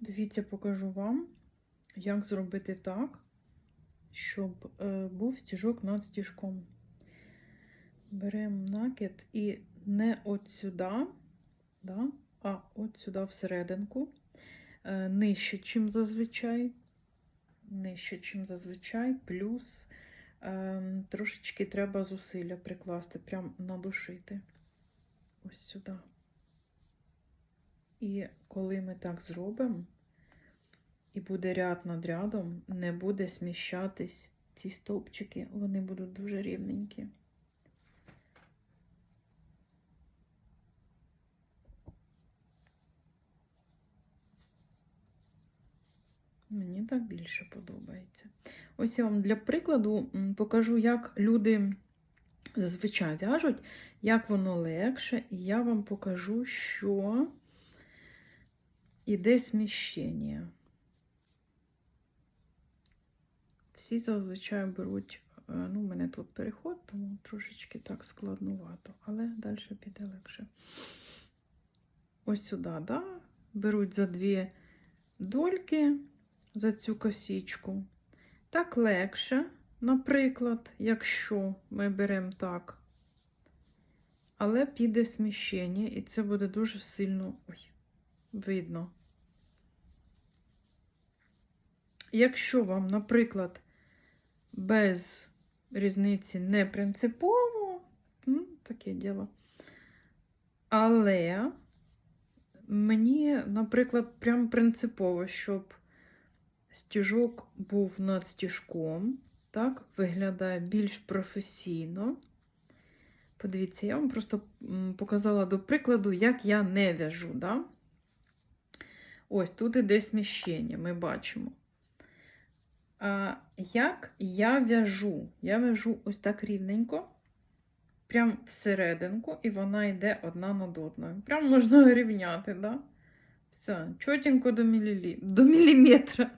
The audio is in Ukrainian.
Дивіться, покажу вам, як зробити так, щоб е, був стіжок над стіжком. Беремо накид і не от сюди, да, а от сюди всерединку, е, нижче, чим зазвичай. Нижче, чим зазвичай, плюс е, трошечки треба зусилля прикласти, прям надушити. Ось сюди. І коли ми так зробимо, і буде ряд над рядом, не буде сміщатись ці стовпчики, вони будуть дуже рівненькі. Мені так більше подобається. Ось я вам для прикладу покажу, як люди зазвичай в'яжуть, як воно легше, і я вам покажу, що іде сміщення. Всі зазвичай беруть, е, ну, у мене тут переход, тому трошечки так складнувато, але далі піде легше. Ось сюди, да? беруть за дві дольки за цю косічку. Так легше, наприклад, якщо ми беремо так, але піде сміщення, і це буде дуже сильно ой, видно. Якщо вам, наприклад, без різниці не принципово, ну, таке діло. Але мені, наприклад, прям принципово, щоб стіжок був над стіжком, так, виглядає більш професійно. Подивіться, я вам просто показала до прикладу, як я не в'яжу. Да? Ось тут іде сміщення, ми бачимо. А як я в'яжу? Я в'яжу ось так рівненько, прям всерединку, і вона йде одна над одною. Прям можна рівняти, да? Все, чотенько до, мілілі... до міліметра.